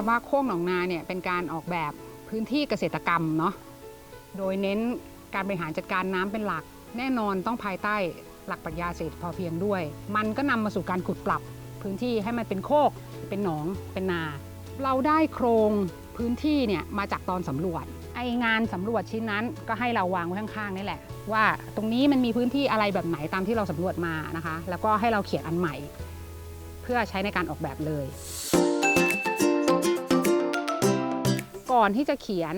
ความว่าโคกหนองนาเนี่ยเป็นการออกแบบพื้นที่เกษตรกรรมเนาะโดยเน้นการบริหารจัดการน้ำเป็นหลัก แน่นอนต้องภายใต้หลักปรัชญาเศรษฐพอเพียงด้วย มันก็นำมาสู่การขุดปรับพื้นที่ให้มันเป็นโคก เป็นหนอง เป็นนา เราได้โครงพื้นที่เนี่ยมาจากตอนสำรวจ ไองานสำรวจชิ้นนั้นก็ให้เราวางไว้ข้างๆนี่แหละ ว่าตรงนี้มันมีพื้นที่อะไรแบบไหนตามที่เราสำรวจมานะคะ แล้วก็ให้เราเขียนอันใหม่ เพื่อใช้ในการออกแบบเลย ก่อนที่จะเขียน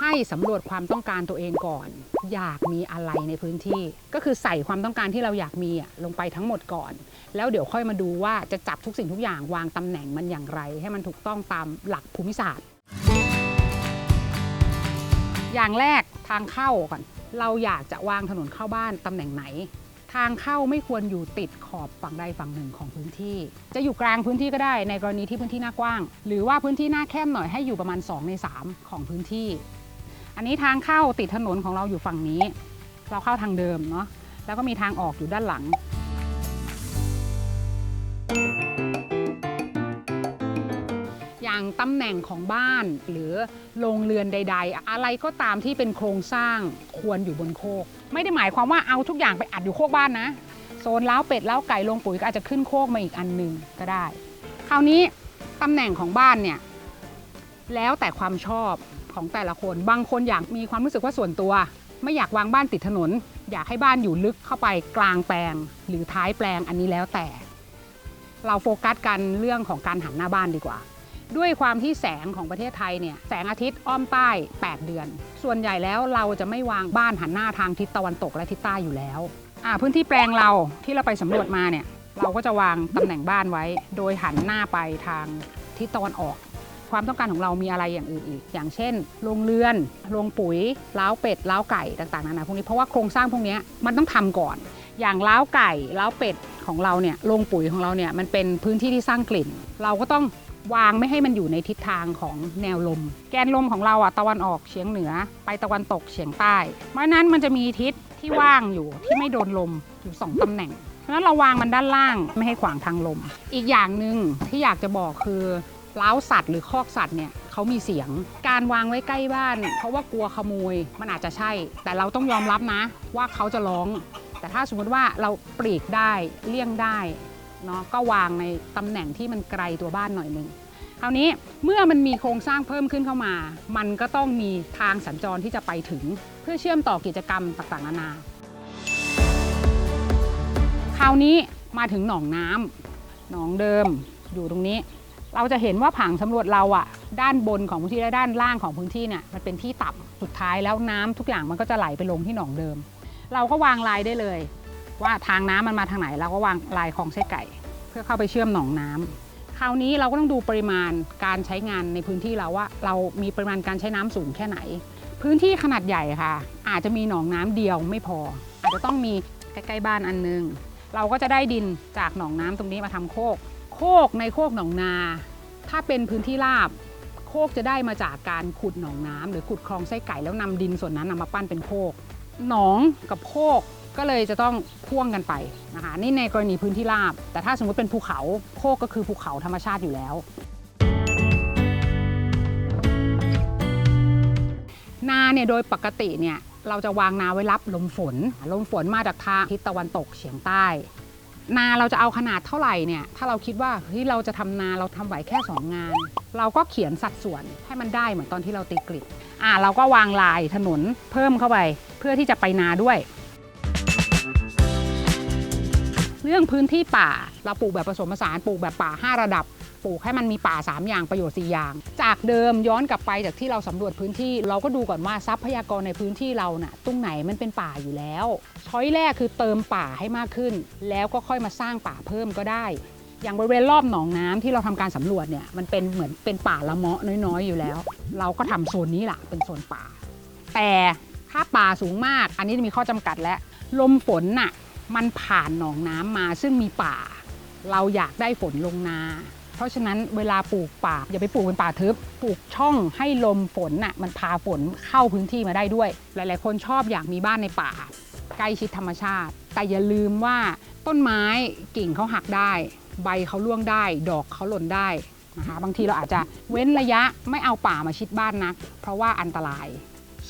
ให้สำรวจความต้องการตัวเองก่อน อยากมีอะไรในพื้นที่ ก็คือใส่ความต้องการที่เราอยากมีลงไปทั้งหมดก่อน แล้วเดี๋ยวค่อยมาดูว่าจะจับทุกสิ่งทุกอย่างวางตำแหน่งมันอย่างไร ให้มันถูกต้องตามหลักภูมิศาสตร์ อย่างแรกทางเข้าก่อน เราอยากจะวางถนนเข้าบ้านตำแหน่งไหน ทางเข้าไม่ควรอยู่ติดขอบฝั่งใดฝั่งหนึ่งของพื้นที่ จะอยู่กลางพื้นที่ก็ได้ในกรณีที่พื้นที่หน้ากว้าง หรือว่าพื้นที่หน้าแคบหน่อยให้อยู่ประมาณ 2 ใน 3 ของพื้นที่ อันนี้ทางเข้าติดถนนของเราอยู่ฝั่งนี้ เราเข้าทางเดิมเนาะแล้วก็มีทางออกอยู่ด้านหลังอย่างตำแหน่งของบ้านหรือโรงเรือนใด ๆ อะไรก็ตามที่เป็นโครงสร้างควรอยู่บนโคก ไม่ได้หมายความว่าเอาทุกอย่างไปอัดอยู่โคกบ้านนะ โซนเล้าเป็ดเล้าไก่ลงปุ๋ยก็อาจจะขึ้นโคกมาอีกอันหนึ่งก็ได้ คราวนี้ตำแหน่งของบ้านเนี่ยแล้วแต่ความชอบของแต่ละคน บางคนอยากมีความรู้สึกว่าส่วนตัว ไม่อยากวางบ้านติดถนน อยากให้บ้านอยู่ลึกเข้าไปกลางแปลง หรือท้ายแปลงอันนี้แล้วแต่ เราโฟกัสกันเรื่องของการหันหน้าบ้านดีกว่า ด้วยความที่แสงของประเทศไทยเนี่ยแสงอาทิตย์อ้อมใต้ 8 เดือน ส่วนใหญ่แล้วเราจะไม่วางบ้านหันหน้าทางทิศตะวันตกและทิศใต้อยู่แล้วอ่าพื้นที่แปลงเราที่เราไปสำรวจมาเนี่ยเราก็จะวางตำแหน่งบ้านไว้ โดยหันหน้าไปทางทิศตะวันออก ความต้องการของเรามีอะไรอย่างอื่นอีก อย่างเช่นโรงเรือนโรงปุ๋ยเล้าเป็ดเล้าไก่ต่างๆนานาพวกนี้เพราะว่าโครงสร้างพวกนี้มันต้องทำก่อน อย่างเล้าไก่เล้าเป็ดของเราเนี่ยโรงปุ๋ยของเราเนี่ยมันเป็นพื้นที่ที่สร้างกลิ่น เราก็ต้อง วางไม่ให้มันอยู่ในทิศทางของแนวลม แกนลมของเราอะตะวันออกเฉียงเหนือ ไปตะวันตกเฉียงใต้ เพราะนั้นมันจะมีทิศที่ว่างอยู่ที่ไม่โดนลมอยู่สองตำแหน่งเพราะฉะนั้นเราวางมันด้านล่างไม่ให้ขวางทางลม อีกอย่างหนึ่งที่อยากจะบอกคือเล้าสัตว์หรือคอกสัตว์เนี่ยเขามีเสียง การวางไว้ใกล้บ้าน เพราะว่ากลัวขโมยมันอาจจะใช่ แต่เราต้องยอมรับนะ ว่าเขาจะร้อง แต่ถ้าสมมติว่าเราปลีกได้เลี่ยงได้ เนาะก็วางในตำแหน่งที่มันไกลตัวบ้านหน่อยหนึ่งคราวนี้เมื่อมันมีโครงสร้างเพิ่มขึ้นเข้ามา มันก็ต้องมีทางสัญจรที่จะไปถึง เพื่อเชื่อมต่อกิจกรรมต่างๆนานา คราวนี้มาถึงหนองน้ำหนองเดิมอยู่ตรงนี้ เราจะเห็นว่าผังสำรวจเราอะด้านบนของพื้นที่และด้านล่างของพื้นที่เนี่ยมันเป็นที่ต่ำสุดท้ายแล้วน้ำทุกอย่างมันก็จะไหลไปลงที่หนองเดิม เราก็วางลายได้เลย ว่าทางน้ำมันมาทางไหนเราก็วางลายคลองไส้ไก่ เพื่อเข้าไปเชื่อมหนองน้ำคราวนี้เราก็ต้องดูปริมาณการใช้งานในพื้นที่เราว่า เรามีปริมาณการใช้น้ำสูงแค่ไหน พื้นที่ขนาดใหญ่ค่ะ อาจจะมีหนองน้ำเดียวไม่พอ อาจจะต้องมีใกล้ๆบ้านอันนึง เราก็จะได้ดินจากหนองน้ำตรงนี้มาทำโคก โคกในโคกหนองนา ถ้าเป็นพื้นที่ราบโคกจะได้มาจากการขุดหนองน้ำหรือขุดคลองไส้ไก่แล้วนำดินส่วนนั้นนำมาปั้นเป็นโคกหนองกับโคก ก็เลยจะต้องพ่วงกันไปนะคะนี่ในกรณีพื้นที่ราบ แต่ถ้าสมมติเป็นภูเขาโคกก็คือภูเขาธรรมชาติอยู่แล้ว นาเนี่ยโดยปกติเนี่ยเราจะวางนาไว้รับลมฝน ลมฝนมาจากทางทิศตะวันตกเฉียงใต้ นาเราจะเอาขนาดเท่าไหร่เนี่ยถ้าเราคิดว่าเฮ้ยเราจะทำนาเราทำไหวแค่ 2 งาน เราก็เขียนสัดส่วนให้มันได้เหมือนตอนที่เราตีกริดอ่าเราก็วางลายถนนเพิ่มเข้าไป เพื่อที่จะไปนาด้วย เรื่องพื้นที่ป่าเราปลูกแบบผสมผสานปลูกแบบป่า 5 ระดับ ปลูกให้มันมีป่า 3 อย่างประโยชน์ 4 อย่าง จากเดิมย้อนกลับไปจากที่เราสำรวจพื้นที่ เราก็ดูก่อนว่าทรัพยากรในพื้นที่เราน่ะตรงไหนมันเป็นป่าอยู่แล้วช้อยแรกคือเติมป่าให้มากขึ้น แล้วก็ค่อยมาสร้างป่าเพิ่มก็ได้อย่างบริเวณรอบหนองน้ำที่เราทำการสำรวจเนี่ยมันเป็นเหมือนเป็นป่าละเมาะน้อยๆ อยู่แล้ว เราก็ทำโซนนี้แหละเป็นโซนป่า แต่ถ้าป่าสูงมากอันนี้มีข้อจำกัดและลมฝนน่ะ มันผ่านหนองน้ำมาซึ่งมีป่า เราอยากได้ฝนลงนา เพราะฉะนั้นเวลาปลูกป่าอย่าไปปลูกเป็นป่าทึบปลูกช่องให้ลมฝนน่ะมันพาฝนเข้าพื้นที่มาได้ด้วย หลาย ๆ คนชอบอยากมีบ้านในป่า ใกล้ชิดธรรมชาติ แต่อย่าลืมว่าต้นไม้กิ่งเขาหักได้ ใบเขาร่วงได้ ดอกเขาหล่นได้นะคะบางทีเราอาจจะเว้นระยะไม่เอาป่ามาชิดบ้านนัก เพราะว่าอันตราย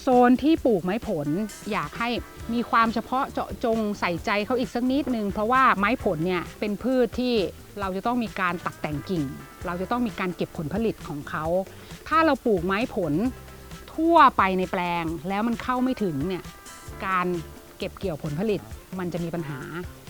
ซนที่ปลูกไม้ผล อยากให้มีความเฉพาะเจาะจงใส่ใจเขาอีกสักนิดนึง เพราะว่าไม้ผลเนี่ยเป็นพืชที่เราจะต้องมีการตัดแต่งกิ่ง เราจะต้องมีการเก็บผลผลิตของเขา ถ้าเราปลูกไม้ผลทั่วไปในแปลง แล้วมันเข้าไม่ถึงเนี่ยการเก็บเกี่ยวผลผลิตมันจะมีปัญหา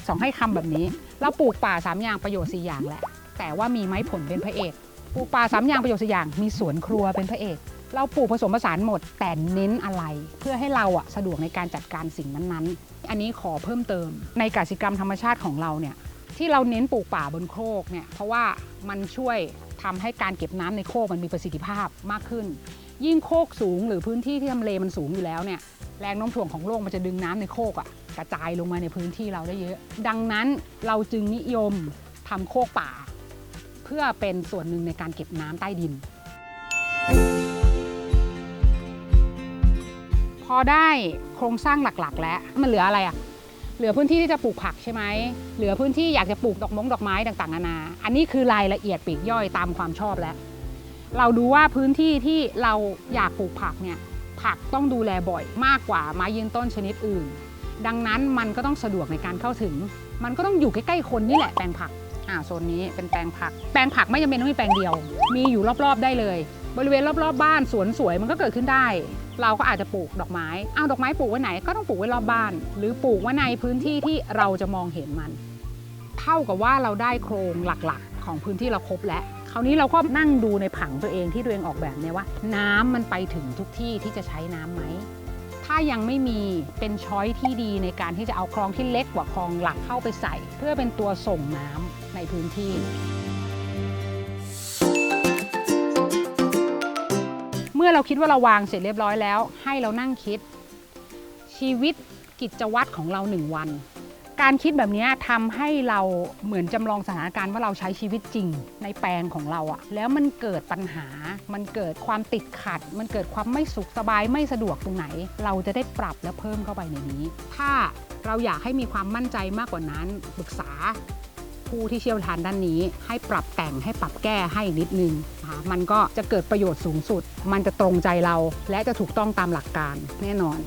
สองให้คำแบบนี้ เราปลูกป่าสามอย่างประโยชน์สี่อย่างแหละ แต่ว่ามีไม้ผลเป็นพระเอก ปลูกป่าสามอย่างประโยชน์สี่อย่าง มีสวนครัวเป็นพระเอก เราปลูกผสมผสานหมดแต่เน้นอะไร เพื่อให้เราอะสะดวกในการจัดการสิ่งนั้นๆ อันนี้ขอเพิ่มเติม ในกสิกรรมธรรมชาติของเราเนี่ยที่เราเน้นปลูกป่าบนโคกเนี่ยเพราะว่ามันช่วยทำให้การเก็บน้ำในโคกมันมีประสิทธิภาพมากขึ้น ยิ่งโคกสูงหรือพื้นที่ที่ทำเลมันสูงอยู่แล้วเนี่ยแรงโน้มถ่วงของโลกมันจะดึงน้ำในโคกอะกระจายลงมาในพื้นที่เราได้เยอะ ดังนั้นเราจึงนิยมทำโคกป่า เพื่อเป็นส่วนหนึ่งในการเก็บน้ำใต้ดิน พอได้โครงสร้างหลักๆ แล้วมันเหลืออะไรอะเหลือพื้นที่ที่จะปลูกผักใช่ไหมเหลือพื้นที่อยากจะปลูกดอกมงดอกไม้ต่างๆนานา อันนี้คือรายละเอียดปลีกย่อยตามความชอบแล้ว เราดูว่าพื้นที่ที่เราอยากปลูกผักเนี่ยผักต้องดูแลบ่อยมากกว่าไม้ยืนต้นชนิดอื่น ดังนั้นมันก็ต้องสะดวกในการเข้าถึง มันก็ต้องอยู่ใกล้ๆคนนี่แหละแปลงผักอ่าโซนนี้เป็นแปลงผัก แปลงผักไม่จำเป็นต้องมีแปลงเดียว มีอยู่รอบๆได้เลย บริเวณรอบๆบ้านสวนสวยมันก็เกิดขึ้นได้ เราก็อาจจะปลูกดอกไม้ เอาดอกไม้ปลูกไว้ไหนก็ต้องปลูกไว้รอบบ้าน หรือปลูกไว้ในพื้นที่ที่เราจะมองเห็นมัน เท่ากับว่าเราได้โครงหลักๆ ของพื้นที่เราครบแล้ว คราวนี้เราก็นั่งดูในผังตัวเองที่ตัวเองออกแบบเนี่ยว่า น้ำมันไปถึงทุกที่ที่จะใช้น้ำไหม ถ้ายังไม่มีเป็นช้อยที่ดีในการที่จะเอาคลองที่เล็กกว่าคลองหลักเข้าไปใส่ เพื่อเป็นตัวส่งน้ำในพื้นที่ เมื่อเราคิดว่าเราวางเสร็จเรียบร้อยแล้ว ให้เรานั่งคิด ชีวิตกิจวัตรของเราหนึ่งวัน การคิดแบบนี้ทำให้เราเหมือนจำลองสถานการณ์ว่าเราใช้ชีวิตจริงในแปลงของเราอะแล้วมันเกิดปัญหา มันเกิดความติดขัด มันเกิดความไม่สุขสบายไม่สะดวกตรงไหน เราจะได้ปรับและเพิ่มเข้าไปในนี้ ถ้าเราอยากให้มีความมั่นใจมากกว่านั้นปรึกษา ผู้ที่เชี่ยวชาญด้านนี้ ให้ปรับแต่งให้ปรับแก้ให้นิดนึงนะคะมันก็จะเกิดประโยชน์สูงสุด มันจะตรงใจเราและจะถูกต้องตามหลักการแน่นอน